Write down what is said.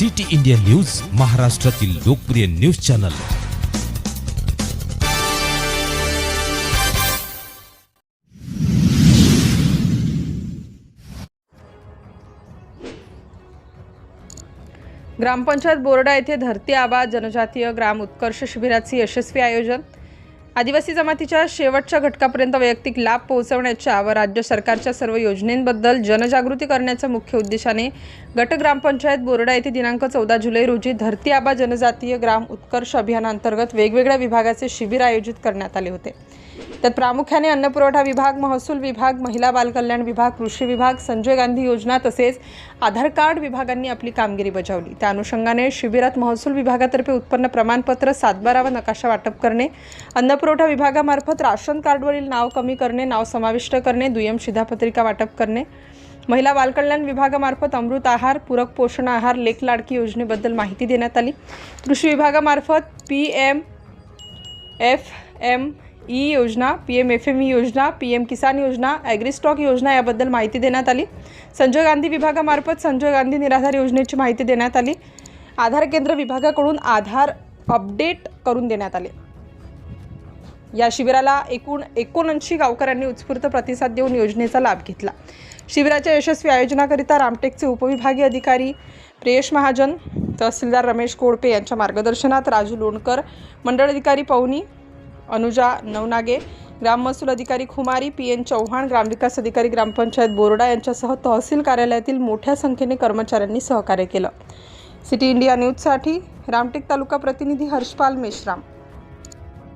City India news महाराष्ट्रातील लोकप्रिय news channel. ग्रामपंचायत बोर्डा येथे धरती आबा जनजातीय ग्राम उत्कर्ष शिबिराचे यशस्वी आयोजन. आदिवासी जमातीच्या शेवटच्या घटकापर्यंत वैयक्तिक लाभ पोहोचवण्याच्या व राज्य सरकारच्या सर्व योजनेंबद्दल जनजागृती करण्याच्या मुख्य उद्देशाने गट ग्रामपंचायत बोर्डा येथे दिनांक चौदा जुलै रोजी धरती आबा जनजातीय ग्राम उत्कर्ष अभियानांतर्गत वेगवेगळ्या विभागाचे शिबिर आयोजित करण्यात आले होते. त्यात प्रामुख्याने अन्नपुरवठा विभाग महसूल विभाग महिला बालकल्याण विभाग कृषी विभाग संजय गांधी योजना तसेच आधार कार्ड विभागांनी आपली कामगिरी बजावली. त्या अनुषंगाने शिबिरात महसूल विभागातर्फे उत्पन्न प्रमाणपत्र सातबारा व नकाशा वाटप करणे अन्न अन्नपुरवठा विभागामार्फत राशन कार्डवरील नाव कमी करणे नाव समाविष्ट करणे दुय्यम शिधापत्रिका वाटप करणे. महिला बालकल्याण विभागामार्फत अमृत आहार पूरक पोषण आहार लेख लाडकी योजनेबद्दल माहिती देण्यात आली. कृषी विभागामार्फत P M F M E योजना P M F M E योजना पी एम किसान योजना ॲग्रीस्टॉक योजना याबद्दल माहिती देण्यात आली. संजय गांधी विभागामार्फत संजय गांधी निराधार योजनेची माहिती देण्यात आली. आधार केंद्र विभागाकडून आधार अपडेट करून देण्यात आले. या शिबिराला एकूण एकोणऐंशी गावकऱ्यांनी उत्स्फूर्त प्रतिसाद देऊन योजनेचा लाभ घेतला. शिबिराच्या यशस्वी आयोजनाकरिता रामटेकचे उपविभागीय अधिकारी प्रियेश महाजन तहसीलदार रमेश कोडपे यांच्या मार्गदर्शनात राजू लोणकर मंडळ अधिकारी पवनी अनुजा नवनागे ग्राम महसूल अधिकारी खुमारी पी एन चव्हाण ग्रामविकास अधिकारी ग्रामपंचायत बोर्डा यांच्यासह तहसील कार्यालयातील मोठ्या संख्येने कर्मचाऱ्यांनी सहकार्य केलं. सिटी इंडिया न्यूजसाठी रामटेक तालुका प्रतिनिधी हर्षपाल मेश्राम.